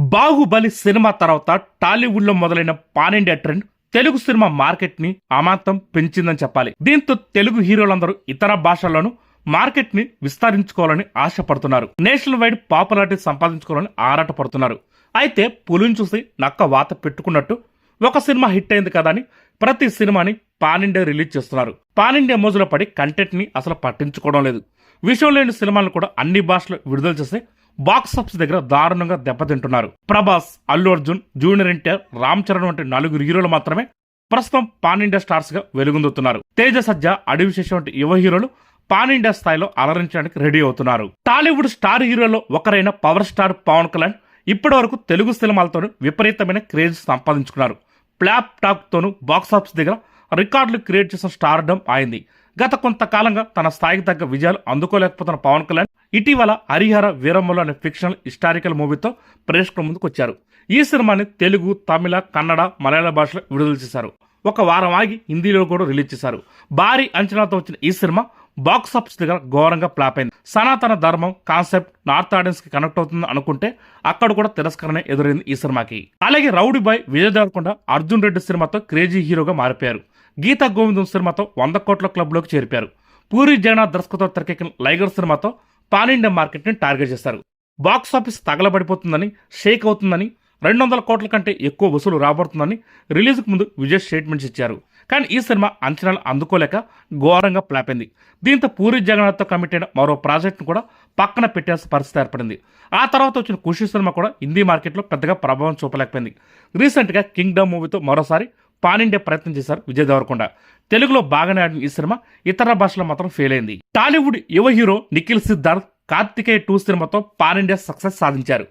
Baahubali cinema తర్వాత టాలీవుడ్లో మొదలైన pan India trend Telugu cinema మార్కెట్ని అమాంతం పెంచిందని చెప్పాలి. దీంతో తెలుగు హీరోలందరూ ఇతర భాషల్లోనూ మార్కెట్ని విస్తరించుకోవాలని ఆశపడుతున్నారు. నేషనల్ వైడ్ పాపులారిటీ సంపాదించుకోవాలని ఆరాటపడుతున్నారు. అయితే పులిని చూసి నక్క వాత పెట్టుకున్నట్టు ఒక సినిమా హిట్ అయింది కదా అని ప్రతి సినిమాని పాన్ ఇండియా రిలీజ్ చేస్తున్నారు. పాన్ ఇండియా మోజులో పడి కంటెంట్ని అసలు పట్టించుకోవడం లేదు. విషయం లేని సినిమాలను కూడా అన్ని భాషలు విడుదల చేస్తే బాక్స్ ఆఫీస్ దగ్గర దారుణంగా దెబ్బతింటున్నారు. ప్రభాస్ అల్లు అర్జున్ జూనియర్ ఎన్టీఆర్ రామ్ చరణ్ వంటి నలుగురు హీరోలు మాత్రమే ప్రస్తుతం పాన్ ఇండియా స్టార్స్గా వెలుగొందుతున్నారు. తేజ సజ్జ అడవి శేషం వంటి యువ హీరోలు పాన్ ఇండియా స్థాయిలో అలరించడానికి రెడీ అవుతున్నారు. టాలీవుడ్ స్టార్ హీరోలో ఒకరైన పవర్ స్టార్ పవన్ కళ్యాణ్ ఇప్పటి వరకు తెలుగు సినిమాలతో విపరీతమైన క్రేజ్ సంపాదించుకున్నారు. ప్లాప్ టాక్ తోనూ బాక్స్ ఆఫీస్ దగ్గర రికార్డులు క్రియేట్ చేసిన స్టార్డమ్ అయింది గత కొంతకాలంగా తన స్థాయికి తగ్గ విజయాలు అందుకోలేకపోతున్న పవన్ కళ్యాణ్ ఇటీవల హరిహర వీరమ్మలు అనే ఫిక్షనల్ హిస్టారికల్ మూవీతో ప్రేక్షకుల ముందుకు వచ్చారు. ఈ సినిమాని తెలుగు తమిళ కన్నడ మలయాళ భాషలో విడుదల చేశారు. ఒక వారం ఆగి హిందీలో కూడా రిలీజ్ చేశారు. భారీ అంచనాతో వచ్చిన ఈ సినిమా బాక్స్ ఆఫీస్ దగ్గర ఘోరంగా ఫ్లాప్ అయింది. సనాతన ధర్మం కాన్సెప్ట్ నార్త్ ఆడియన్స్కి కనెక్ట్ అవుతుంది అనుకుంటే అక్కడ కూడా తిరస్కరణ ఎదురైంది ఈ సినిమాకి. అలాగే రౌడీ బాయ్ విజయ్ దేవరకొండ అర్జున్ రెడ్డి సినిమాతో క్రేజీ హీరోగా మారిపోయారు. గీతా గోవిందం సినిమాతో వంద కోట్ల క్లబ్లోకి చేరిపారు. పూరి జగన్నాథ్ దర్శకత్వం తెరకెక్కిన లైగర్ సినిమాతో పాన్ ఇండియా మార్కెట్ని టార్గెట్ చేశారు. బాక్స్ ఆఫీస్ తగలబడిపోతుందని షేక్ అవుతుందని రెండు వందల కోట్ల కంటే ఎక్కువ వసూలు రాబడుతుందని రిలీజ్కి ముందు విజయ్ స్టేట్మెంట్స్ ఇచ్చారు. కానీ ఈ సినిమా అంచనాలు అందుకోలేక ఘోరంగా ప్లాపింది దీంతో పూరి జగన్నాథ్తో కమిట్ అయిన మరో ప్రాజెక్ట్ను కూడా పక్కన పెట్టాల్సిన పరిస్థితి ఏర్పడింది. ఆ తర్వాత వచ్చిన ఖుషి సినిమా కూడా హిందీ మార్కెట్లో పెద్దగా ప్రభావం చూపలేకపోయింది. రీసెంట్గా కింగ్డమ్ మూవీతో మరోసారి పాన్ ఇండియా ప్రయత్నం చేశారు విజయ్ దేవరకొండ. తెలుగులో బాగానే ఆడిన ఈ సినిమా ఇతర భాషలో మాత్రం ఫెయిల్ అయింది. టాలీవుడ్ యువ హీరో నిఖిల్ సిద్ధార్థ్ కార్తికేయ టూ సినిమాతో పాన్ ఇండియా సక్సెస్ సాధించారు.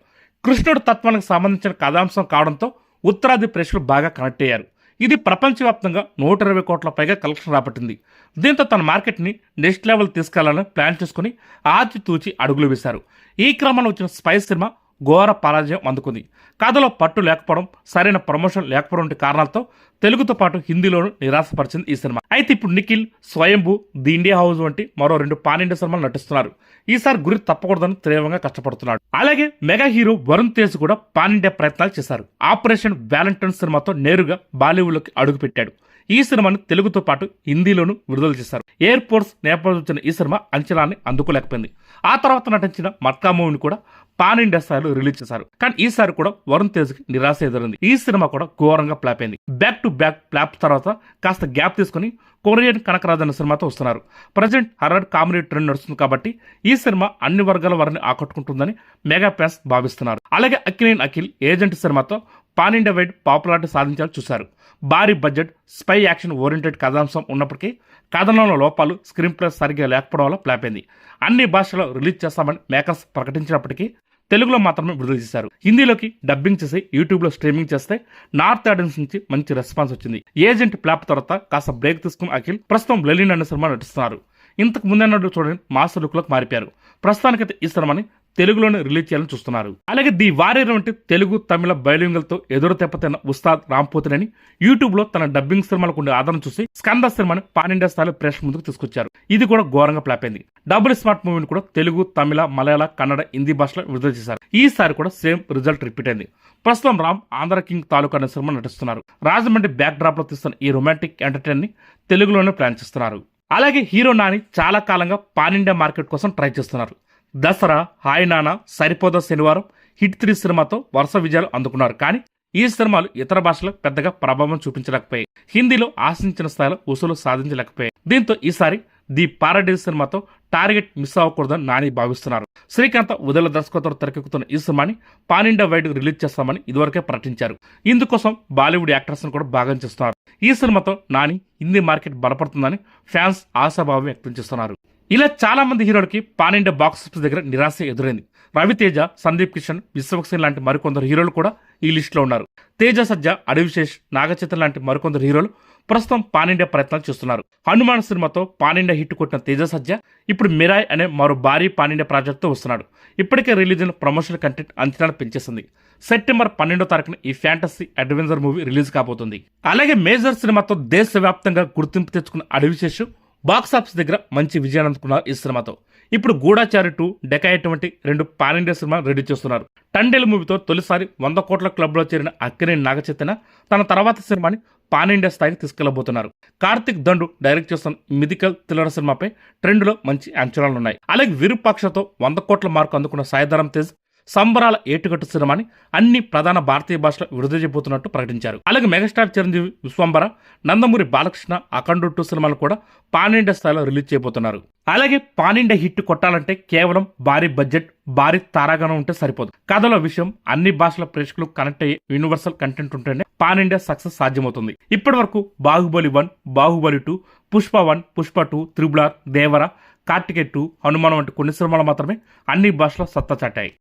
కృష్ణుడు తత్వానికి సంబంధించిన కథాంశం కావడంతో ఉత్తరాది ప్రేక్షకులు బాగా కనెక్ట్ అయ్యారు. ఇది ప్రపంచవ్యాప్తంగా నూట ఇరవై కోట్ల పైగా కలెక్షన్ రాబట్టింది. దీంతో తన మార్కెట్ని నెక్స్ట్ లెవెల్ తీసుకెళ్ళాలని ప్లాన్ చేసుకుని ఆచితూచి అడుగులు వేశారు. ఈ క్రమంలో వచ్చిన స్పైస్ సినిమా ఘోర పరాజయం అందుకుంది. కథలో పట్టు లేకపోవడం సరైన ప్రమోషన్ లేకపోవడం వంటి కారణాలతో తెలుగుతో పాటు హిందీలోనూ నిరాశపరిచింది ఈ సినిమా. అయితే ఇప్పుడు నిఖిల్ స్వయంభూ ది ఇండియా హౌస్ వంటి మరో రెండు పాన్ ఇండియా సినిమాలు నటిస్తున్నారు. ఈసారి గురి తప్పకూడదని తీవ్రంగా కష్టపడుతున్నాడు. అలాగే మెగా హీరో వరుణ్ తేజ్ కూడా పాన్ ఇండియా ప్రయత్నాలు చేశారు. ఆపరేషన్ వ్యాలంటైన్ సినిమాతో నేరుగా బాలీవుడ్లోకి అడుగుపెట్టాడు. ఈ సినిమాను తెలుగుతో పాటు హిందీలోనూ విడుదల చేశారు. ఎయిర్ ఫోర్స్ నేపథ్యం వచ్చిన ఈ సినిమా అంచనాన్ని అందుకోలేకపోయింది. ఆ తర్వాత నటించిన మట్కా మూవీని కూడా పాన్ ఇండియా స్థాయిలో రిలీజ్ చేశారు. కానీ ఈసారి కూడా వరుణ్ తేజ్కి నిరాశ ఎదురైంది. ఈ సినిమా కూడా ఘోరంగా ఫ్లాప్ అయింది. బ్యాక్ టు బ్యాక్ ఫ్లాప్ తర్వాత కాస్త గ్యాప్ తీసుకుని కొరియన్ కనకరాజ్ అనే సినిమాతో వస్తున్నారు. ప్రజెంట్ హర్రర్ కామెడీ ట్రెండ్ నడుస్తుంది కాబట్టి ఈ సినిమా అన్ని వర్గాల వారిని ఆకట్టుకుంటుందని మెగా ఫ్యాన్స్ భావిస్తున్నారు. అలాగే అక్కినేని అఖిల్ ఏజెంట్ సినిమాతో పాన్ ఇండియా వైడ్ పాపులారిటీ సాధించాలని చూశారు. భారీ బడ్జెట్ స్పై యాక్షన్ ఓరియంటెడ్ కథాంశం ఉన్నప్పటికీ కథనంలో లోపాలు స్క్రీన్ ప్లే సరిగ్గా లేకపోవడం వల్ల ఫ్లాప్ అయింది అన్ని భాషల్లో రిలీజ్ చేస్తామని మేకర్స్ ప్రకటించినప్పటికీ తెలుగులో మాత్రమే విడుదల చేశారు. హిందీలోకి డబ్బింగ్ చేసి యూట్యూబ్లో స్ట్రీమింగ్ చేస్తే నార్త్ ఆడియన్స్ నుంచి మంచి రెస్పాన్స్ వచ్చింది. ఏజెంట్ ప్లాప్ తర్వాత కాస్త బ్రేక్ తీసుకున్న అఖిల్ ప్రస్తుతం లెలిన్ అనే సినిమా నటిస్తున్నారు. ఇంతకు ముందన్నట్టు చూడండి మాస్టర్ లుక్లోకి మారిపోయారు. ప్రస్తుతానికైతే ఈ సినిమాని తెలుగులోనే రిలీజ్ చేయాలని చూస్తున్నారు. అలాగే ది వారియర్ వంటి తెలుగు తమిళ బయలింగులతో ఎదురు తెప్పతిన్న ఉస్తాద్ రాంపోతిని యూట్యూబ్లో తన డబ్బింగ్ సినిమాలకు ఉండే ఆదరణ చూసి స్కంద సినిమాని పానిండియా స్థాయిలో ప్రేక్షకుల ముందుకు తీసుకొచ్చారు. ఇది కూడా ఘోరంగా ఫ్లాప్ అయింది. డబుల్ స్మార్ట్ మూవీని కూడా తెలుగు తమిళ మలయాళ కన్నడ హిందీ భాషలో విడుదల చేశారు. ఈసారి కూడా సేమ్ రిజల్ట్ రిపీట్ అయింది. ప్రస్తుతం రామ్ ఆంధ్ర కింగ్ తాలూకా అనే సినిమా నటిస్తున్నారు. రాజమండ్రి బ్యాక్ డ్రాప్లో తీస్తున్న ఈ రొమాంటిక్ ఎంటర్టైన్ని తెలుగులోనే ప్లాన్ చేస్తున్నారు. అలాగే హీరో నాని చాలా కాలంగా పాన్ ఇండియా మార్కెట్ కోసం ట్రై చేస్తున్నారు. దసరా హాయ్ నానా సరిపోదా శనివారం హిట్ త్రీ సినిమాతో వరుస విజయాలు అందుకున్నారు. కానీ ఈ సినిమాలు ఇతర భాషలో పెద్దగా ప్రభావం చూపించలేకపోయాయి. హిందీలో ఆశించిన స్థాయిలో వసూలు సాధించలేకపోయాయి. దీంతో ఈసారి ది పారాడైజ్ సినిమాతో టార్గెట్ మిస్ అవ్వకూడదని నాని భావిస్తున్నారు. శ్రీకాంత్ ఉదయ దర్శకత్వం తెరకెక్కుతున్న ఈ సినిమాని పాన్ ఇండియా వైడ్ రిలీజ్ చేస్తామని ఇదివరకే ప్రకటించారు. ఇందుకోసం బాలీవుడ్ యాక్టర్స్ కూడా భాగం చేస్తున్నారు. ఈ సినిమాతో నాని హిందీ మార్కెట్ బలపడుతుందని ఫ్యాన్స్ ఆశాభావం వ్యక్తం చేస్తున్నారు. ఇలా చాలా మంది హీరోలకి పాన్ ఇండియా బాక్స్ ఆఫీస్ దగ్గర నిరాశ ఎదురైంది. రవితేజ సందీప్ కిషన్ విశ్వక్సేన్ లాంటి మరికొందరు హీరోలు కూడా ఈ లిస్టులో ఉన్నారు. తేజ సజ్జ అడవిశేష్ నాగచైతన్ లాంటి మరికొందరు హీరోలు ప్రస్తుతం పానిండియా ప్రయత్నాలు చేస్తున్నారు. హనుమాన్ సినిమాతో పానిండియా హిట్ కొట్టిన తేజ సజ్జ ఇప్పుడు మిరాయ్ అనే మరో భారీ పానిండియా ప్రాజెక్ట్తో వస్తున్నాడు. ఇప్పటికే రిలీజ్ అయిన ప్రమోషనల్ కంటెంట్ అంచనాలు పెంచేసింది. సెప్టెంబర్ పన్నెండో తారీఖున ఈ ఫ్యాంటసీ అడ్వెంచర్ మూవీ రిలీజ్ కాబోతుంది. అలాగే మేజర్ సినిమాతో దేశవ్యాప్తంగా గుర్తింపు తెచ్చుకున్న అడవిశేషు బాక్స్ ఆఫీస్ దగ్గర మంచి విజయాన్ని అందుకున్నారు ఈ సినిమాతో. ఇప్పుడు గూఢాచారి టూ డెకాయట్ వంటి రెండు పాన్ ఇండియా సినిమా రెడీ చేస్తున్నారు. టండేల్ మూవీతో తొలిసారి వంద కోట్ల క్లబ్లో చేరిన అక్కినేని నాగచైతన్య తన తర్వాత సినిమాని పాన్ ఇండియా స్థాయికి తీసుకెళ్ళబోతున్నారు. కార్తిక్ దండు డైరెక్ట్ చేస్తున్న మిథికల్ థ్రిల్లర్ సినిమాపై ట్రెండ్లో మంచి అంచనాలున్నాయి. అలాగే విరూపాక్షతో వంద కోట్ల మార్కు అందుకున్న సాయిధరం తేజ్ సంబరాల ఏటుగట్టు సినిమాని అన్ని ప్రధాన భారతీయ భాషలో విడుదల చేయబోతున్నట్టు ప్రకటించారు. అలాగే మెగాస్టార్ చిరంజీవి విశ్వంబర నందమూరి బాలకృష్ణ అఖండు టూ సినిమాలు కూడా పాన్ స్థాయిలో రిలీజ్ చేయబోతున్నారు. అలాగే పాన్ హిట్ కొట్టాలంటే కేవలం భారీ బడ్జెట్ భారీ తారాగణం ఉంటే సరిపోదు. కథల విషయం అన్ని భాషల ప్రేక్షకులు కనెక్ట్ అయ్యే యూనివర్సల్ కంటెంట్ ఉంటేనే పాన్ ఇండియా సక్సెస్ సాధ్యమవుతుంది. ఇప్పటి వరకు Baahubali one Baahubali two Pushpa one Pushpa two త్రిబులార్ Devara Karthikeya two Hanuman వంటి కొన్ని సినిమాలు మాత్రమే అన్ని భాషలో సత్తా చాటాయి.